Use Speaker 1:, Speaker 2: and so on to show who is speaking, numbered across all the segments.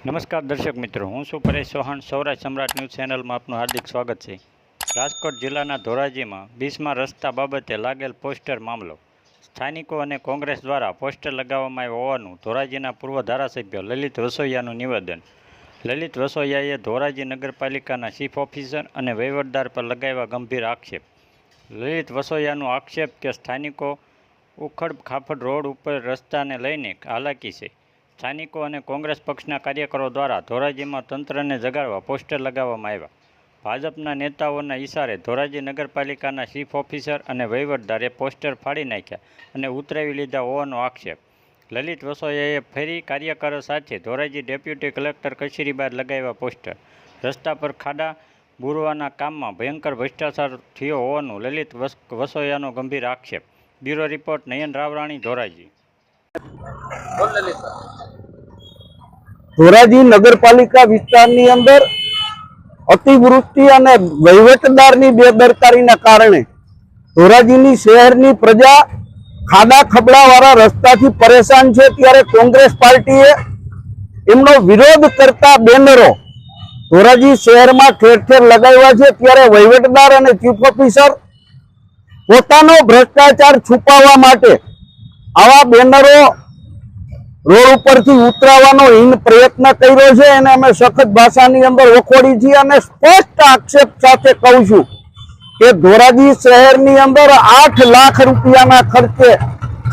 Speaker 1: નમસ્કાર દર્શક મિત્રો, હું છું પરેશ ચૌહાણ, સૌરાષ્ટ્ર સમ્રાટ ન્યૂઝ ચેનલમાં આપનું હાર્દિક સ્વાગત છે. રાજકોટ જિલ્લાના ધોરાજીમાં બીસમાં રસ્તા બાબતે લાગેલ પોસ્ટર મામલો. સ્થાનિકો અને કોંગ્રેસ દ્વારા પોસ્ટર લગાવવામાં આવ્યું હોવાનું ધોરાજીના પૂર્વ ધારાસભ્ય લલિત વસોયાનું નિવેદન. લલિત વસોયાએ ધોરાજી નગરપાલિકાના ચીફ ઓફિસર અને વહીવટદાર પર લગાવ્યા ગંભીર આક્ષેપ. લલિત વસોયાનો આક્ષેપ કે સ્થાનિકો ઉખડ ખાફડ રોડ ઉપર રસ્તાને લઈને હાલાકી છે. સ્થાનિકો અને કોંગ્રેસ પક્ષના કાર્યકરો દ્વારા ધોરાજીમાં તંત્રને જગાડવા પોસ્ટર લગાવવામાં આવ્યા. ભાજપના નેતાઓના ઇશારે ધોરાજી નગરપાલિકાના ચીફ ઓફિસર અને વહીવટદારે પોસ્ટર ફાડી નાખ્યા અને ઉતરાવી લીધા હોવાનો આક્ષેપ. લલિત વસોયાએ ફરી કાર્યકરો સાથે ધોરાજી ડેપ્યુટી કલેક્ટર કચેરી બહાર લગાવ્યા પોસ્ટર. રસ્તા પર ખાડા બુરવાના કામમાં ભયંકર ભ્રષ્ટાચાર થયો હોવાનું લલિત વસ, વસોયાનો ગંભીર આક્ષેપ. Bureau report Nayan Ravrani, Dhoraji.
Speaker 2: Dhoraji નગરપાલિકા વિસ્તારની અંદર અતિવૃષ્ટિ અને વહીવટદારની બેદરકારીના કારણે ધોરાજીની શહેરની પ્રજા ખાડા ખબડાવાળા રસ્તાથી પરેશાન છે. ત્યારે કોંગ્રેસ પાર્ટીએ એમનો વિરોધ કરતા બેનરો ધોરાજી શહેરમાં ઠેર ઠેર લગાવ્યા છે. ત્યારે વહીવટદાર અને ચીફ ઓફિસર પોતાનો ભ્રષ્ટાચાર છુપાવવા માટે આવા બેનરો રોડ ઉપરથી ઉતરાવવાનો હિન પ્રયત્ન કર્યો છે એને અમે સખત ભાષાની અંદર વખોડી છીએ અને સ્પષ્ટ આક્ષેપ સાથે કહું છું કે ધોરાજી શહેરની અંદર આઠ લાખ રૂપિયાના ખર્ચે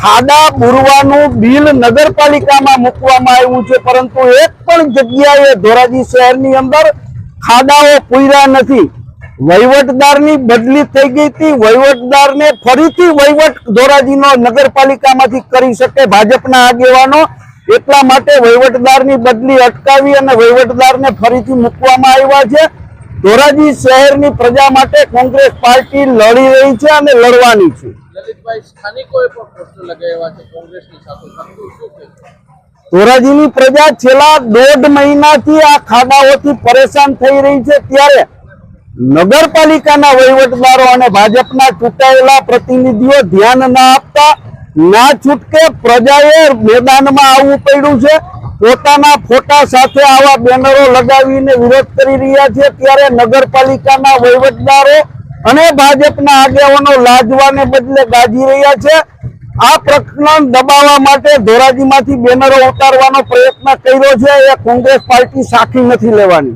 Speaker 2: ખાડા, બુરવાનું, બિલ નગરપાલિકામાં મૂકવામાં આવ્યું છે, પરંતુ એક પણ જગ્યાએ ધોરાજી શહેરની અંદર ખાડાઓ પૂર્યા નથી. વહીવટદારની બદલી થઈ ગઈ હતી. વહીવટદારને ફરીથી વહીવટ ધોરાજીનો નગરપાલિકામાંથી કરી શકે ભાજપના આગેવાનો. એટલા માટે વહીવટદારની બદલી અટકાવી અને વહીવટદારને ફરીથી મૂકવામાં આવ્યા છે. ધોરાજી શહેરની પ્રજા માટે કોંગ્રેસ પાર્ટી લડી રહી છે અને લડવાની છે? ધોરાજીની પ્રજા છેલ્લા દોઢ મહિનાથી આ ખાડાઓથી પરેશાન થઈ રહી છે. ત્યારે નગરપાલિકાના વહીવટદારો અને ભાજપના ચૂંટાયેલા પ્રતિનિધિઓ ધ્યાન ના આપતા ના છૂટકે પ્રજાએ મેદાનમાં આવવું પડ્યું છે. પોતાના ફોટા સાથે આવા બેનરો લગાવીને વિરોધ કરી રહ્યા છે. ત્યારે નગરપાલિકાના વહીવટદારો અને ભાજપના આગેવાનો લાજવાને બદલે ગાજી રહ્યા છે. આ પ્રકરણ દબાવવા માટે ધોરાજીમાંથી બેનરો ઉતારવાનો પ્રયત્ન કર્યો છે. એ કોંગ્રેસ પાર્ટી સાખી નથી લેવાની.